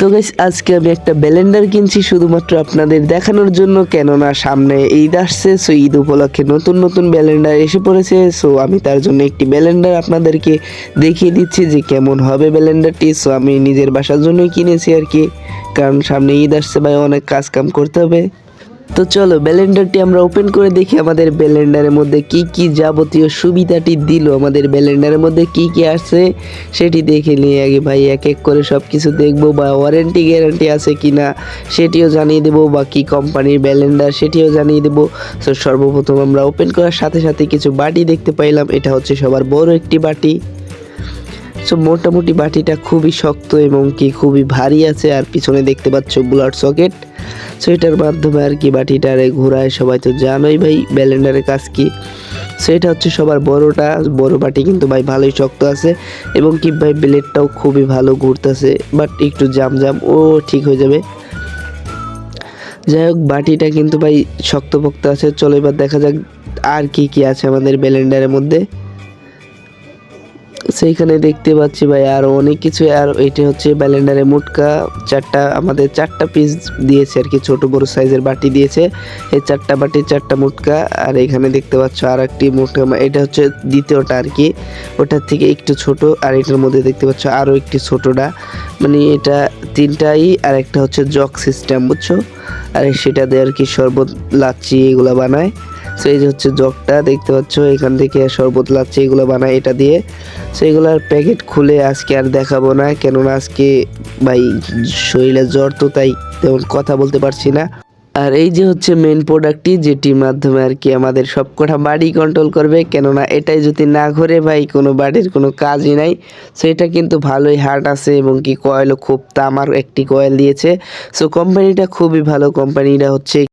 তো গাইস আজকে আমি একটা ব্যালেন্ডার কিনছি শুধুমাত্র আপনাদের দেখানোর জন্য, কেননা সামনে ঈদ আসছে সো ঈদ উপলক্ষে নতুন নতুন ব্যালেন্ডার এসে পড়েছে সো আমি তার জন্য একটি ব্যালেন্ডার আপনাদেরকে দেখিয়ে দিচ্ছি যে কেমন হবে ব্যালেন্ডারটি সো আমি নিজের বাসার জন্যই কিনেছি আর কি, কারণ সামনে ঈদ আসছে, ভাই, অনেক কাজ কাম করতে হবে। তো চলো, ব্যালেন্ডারটি আমরা ওপেন করে দেখি আমাদের ব্লেন্ডারের মধ্যে কি কি যাবতীয় সুবিধাটি দিল। আমাদের ব্যালেন্ডারের মধ্যে কি কি আছে সেটি দেখে নিয়ে আগে ভাই, এক এক করে সব কিছু দেখব বা ওয়ারেন্টি গ্যারান্টি আছে কি না সেটিও জানিয়ে দেবো বা কি কোম্পানির ব্যালেন্ডার সেটিও জানিয়ে দেবো। তো সর্বপ্রথম আমরা ওপেন করার সাথে সাথে কিছু বাটি দেখতে পাইলাম, এটা হচ্ছে সবার বড় একটি বাটি। সো মোটামুটি বাটিটা খুবই শক্ত এবং কি খুবই ভারী আছে, আর পিছনে দেখতে পাচ্ছ ব্লাড সকেট। সো এটার মাধ্যমে আর কি বাটিটারে ঘোরায়, সবাই তো জানোই ভাই ব্যালেন্ডারের কাজ কি। সো এটা হচ্ছে সবার বড়টা, বড় বাটি কিন্তু ভাই ভালোই শক্ত আছে এবং কি ভাই ব্লেডটাও খুবই ভালো ঘুরতেছে, বাট একটু জাম জাম ও ঠিক হয়ে যাবে। যাই হোক বাটিটা কিন্তু ভাই শক্তপোক্ত আছে, চলো এবার দেখা যাক আর কি কি আছে আমাদের ব্যালেন্ডারের মধ্যে। সেইখানে দেখতে পাচ্ছি ভাই, আর অনেক কিছু, আর এটা হচ্ছে ব্যালেন্ডারের মুটকা, চারটা, আমাদের চারটা পিস দিয়েছে আর কি, ছোট বড় সাইজের বাটি দিয়েছে। এই চারটা বাটি, চারটা মুটকা, আর এখানে দেখতে পাচ্ছ আর একটি মুটকা এটা হচ্ছে দ্বিতীয়টা আর কি, ওটার থেকে একটু ছোট, আর এটার মধ্যে দেখতে পাচ্ছ আরও একটি ছোটটা। মানে এটা তিনটাই, আর একটা হচ্ছে জগ সিস্টেম বুঝছ? আর সেটা দিয়ে আর কি শরবত, লাচ্ছি, এগুলো বানায়। সো এই যে হচ্ছে জগটা, দেখতে পাচ্ছ, এখান থেকে শরবত লাগছে, এগুলো বানায় এটা দিয়ে। সো এগুলার প্যাকেট খুলে আজকে আর দেখাবো না, কেননা আজকে, ভাই, শরীরে জ্বর তো, তাই তেমন কথা বলতে পারছি না। আর এই যে হচ্ছে মেন প্রোডাক্টটি যেটির মাধ্যমে আর কি আমাদের সব কটা বাড়ি কন্ট্রোল করবে, কেননা এটাই যদি না ঘরে, ভাই, কোনো বাড়ির কোনো কাজই নাই। সো এটা কিন্তু ভালোই হার্ট আছে, এবং কি কয়েলও খুব তামার একটি কয়েল দিয়েছে। সো কোম্পানিটা খুবই ভালো কোম্পানিটা হচ্ছে